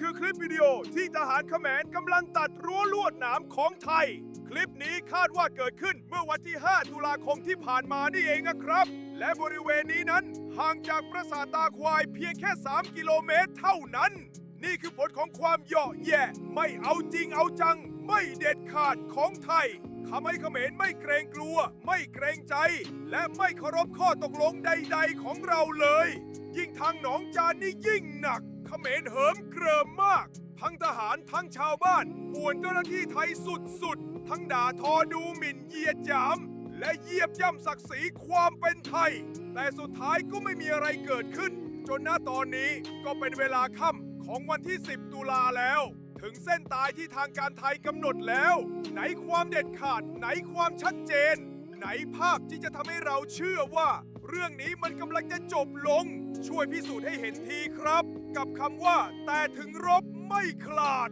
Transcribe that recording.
คือคลิปวิดีโอที่ทหารเขมรกำลังตัดรั้วลวดหนามของไทย คลิปนี้คาดว่าเกิดขึ้นเมื่อวันที่ 5 ตุลาคมที่ผ่านมานี่เองนะครับ และบริเวณนี้นั้น ห่างจากปราสาทตาควายเพียงแค่ 3 กิโลเมตรเท่านั้น นี่คือผลของความเหยาะแย่ไม่เอาจริงเอาจัง ไม่เด็ดขาดของไทยทำให้เขมรไม่เกรงกลัว ไม่เกรงใจ และไม่เคารพข้อตกลงใด ๆ ของเราเลย ยิ่งทางหนองจานนี่ยิ่งหนัก เขมรเหิมเกริมมาก ทั้งทหารทั้งชาวบ้านป่วนเจ้าหน้าที่ไทยสุดๆ ทั้งด่าทอดูหมิ่นเยียดหยาม และเยียบย่ำศักดิ์ศรีความเป็นไทย แต่สุดท้ายก็ไม่มีอะไรเกิดขึ้น จนณตอนนี้ก็เป็นเวลาค่ำของวันที่ 10 ตุลาแล้ว ถึงเส้นตายที่ทางการไทยกำหนดแล้ว ไหนความเด็ดขาดไหนความชัดเจน ไหนภาพที่จะทำให้เราเชื่อว่า เรื่องนี้มันกำลังจะจบลง ช่วยพิสูจน์ให้เห็นทีครับ กับคำว่าแต่ถึงรบไม่คลาด